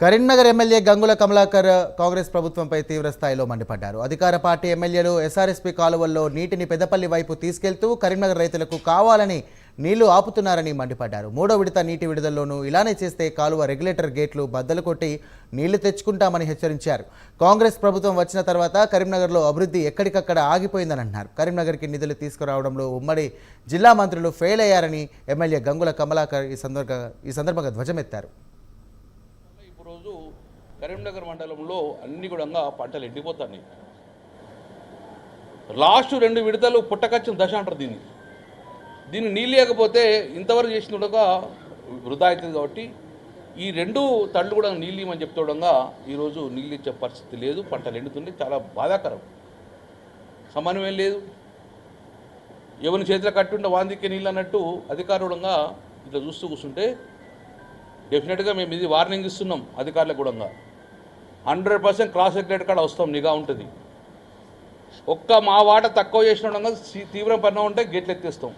Karimnagar MLA Gangula Kamalakar Congress ప్రభుత్వంపై తీవ్రస్థాయిలో మండిపడ్డారు. అధికార పార్టీ ఎమ్మెల్యేలు ఎస్ఆర్ఎస్పీ కాలువల్లో నీటిని పెద్దపల్లి వైపు తీసుకెళ్తూ కరీంనగర్ రైతులకు కావాలని నీళ్ళు ఆపుతున్నారని మండిపడ్డారు. మూడో విడత నీటి విడుదలలోనూ ఇలానే చేస్తే కాలువ రెగ్యులేటర్ గేట్లు బద్దలు కొట్టి నీళ్ళు తెచ్చుకుంటామని హెచ్చరించారు. కాంగ్రెస్ ప్రభుత్వం వచ్చిన తర్వాత కరీంనగర్లో అభివృద్ధి ఎక్కడికక్కడ ఆగిపోయిందని అన్నారు కరీంనగర్కి నిధులు తీసుకురావడంలో ఉమ్మడి జిల్లా మంత్రులు ఫెయిల్ అయ్యారని ఎమ్మెల్యే గంగుల కమలాకర్ ఈ సందర్భంగా ఈ సందర్భంగా ధ్వజమెత్తారు. రోజు కరీంనగర్ మండలంలో అన్ని కూడా పంటలు ఎండిపోతున్నాయి లాస్ట్ రెండు విడతలు పుట్టకచ్చిన దశ అంటారు దీన్ని. దీన్ని నీళ్ళు లేకపోతే ఇంతవరకు చేసినట్టుగా వృధా అవుతుంది కాబట్టి ఈ రెండు తళ్ళు కూడా నీళ్ళు ఇవ్వమని చెప్తుండగా ఈరోజు నీళ్ళు ఇచ్చే పరిస్థితి లేదు పంటలు ఎండుతుంది చాలా బాధాకరం. సమన్వయం లేదు. ఎవరిని చేతిలో కట్టుంటే వాందికే నీళ్ళు అన్నట్టు అధికారుడంగా ఇట్లా చూస్తూ కూర్చుంటే డెఫినెట్గా మేము ఇది వార్నింగ్ ఇస్తున్నాం అధికారులకు కూడా. హండ్రెడ్ పర్సెంట్ క్రాస్ రెగ్యులేట్ కాడ వస్తాం నిఘా ఉంటుంది. ఒక్క మా వాట తక్కువ చేసిన తీవ్ర పరిణామం ఉంటే గేట్లు ఎత్తేస్తాం.